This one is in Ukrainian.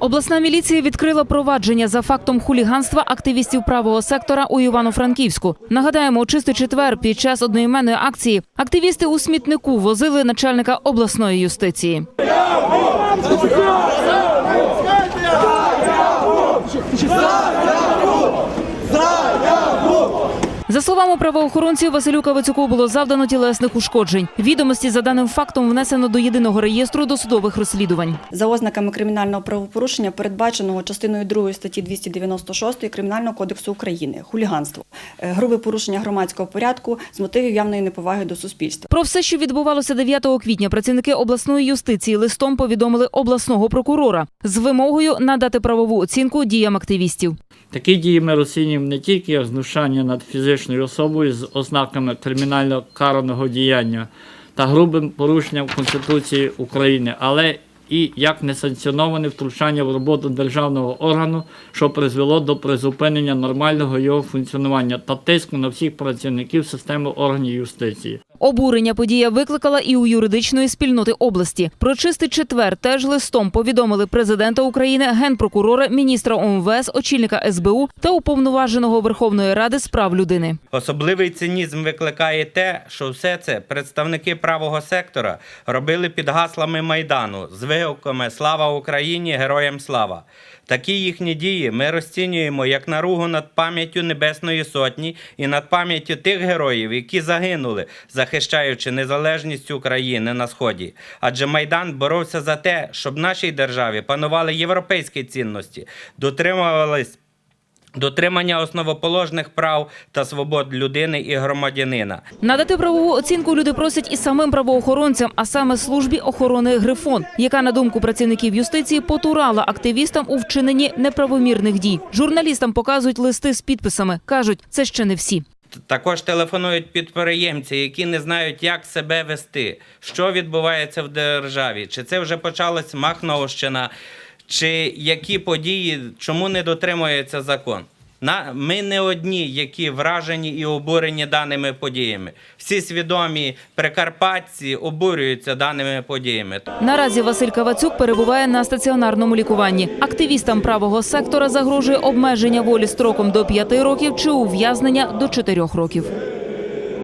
Обласна міліція відкрила провадження за фактом хуліганства активістів правого сектора у Івано-Франківську. Нагадаємо, у чистий четвер під час одноіменної акції активісти у смітнику возили начальника обласної юстиції. За словами правоохоронців, Василю Кавицюку було завдано тілесних ушкоджень. Відомості за даним фактом внесено до єдиного реєстру досудових розслідувань. За ознаками кримінального правопорушення, передбаченого частиною 2 статті 296 Кримінального кодексу України хуліганство, Е, грубе порушення громадського порядку з мотивів явної неповаги до суспільства. Про все, що відбувалося 9 квітня, працівники обласної юстиції листом повідомили обласного прокурора з вимогою надати правову оцінку діям активістів. Такі дії ми розцінюємо не тільки як знущання над фізичною особою з ознаками кримінально караного діяння та грубим порушенням Конституції України, але і як несанкціоноване втручання в роботу державного органу, що призвело до призупинення нормального його функціонування та тиску на всіх працівників системи органів юстиції. Обурення подія викликала і у юридичної спільноти області. Про чистий четвер теж листом повідомили президента України, генпрокурора, міністра ОМВС, очільника СБУ та уповноваженого Верховної Ради з прав людини. Особливий цинізм викликає те, що все це представники правого сектора робили під гаслами Майдану з вигуками Слава Україні! Героям слава! Такі їхні дії ми розцінюємо як наругу над пам'яттю Небесної Сотні і над пам'яттю тих героїв, які загинули, захищаючи незалежність України на сході. Адже Майдан боровся за те, щоб нашій державі панували європейські цінності, дотримувались дотримання основоположних прав та свобод людини і громадянина. Надати правову оцінку люди просять і самим правоохоронцям, а саме службі охорони Грифон, яка на думку працівників юстиції потурала активістам у вчиненні неправомірних дій. Журналістам показують листи з підписами. кажуть, це ще не всі. Також телефонують підприємці, які не знають, як себе вести, що відбувається в державі, чи це вже почалась Махновщина, чи які події, чому не дотримується закон. На, ми не одні, які вражені і обурені даними подіями. Всі свідомі прикарпатці обурюються даними подіями. Наразі Василь Кавацюк перебуває на стаціонарному лікуванні. Активістам правого сектора загрожує обмеження волі строком до 5 років чи ув'язнення до 4 років.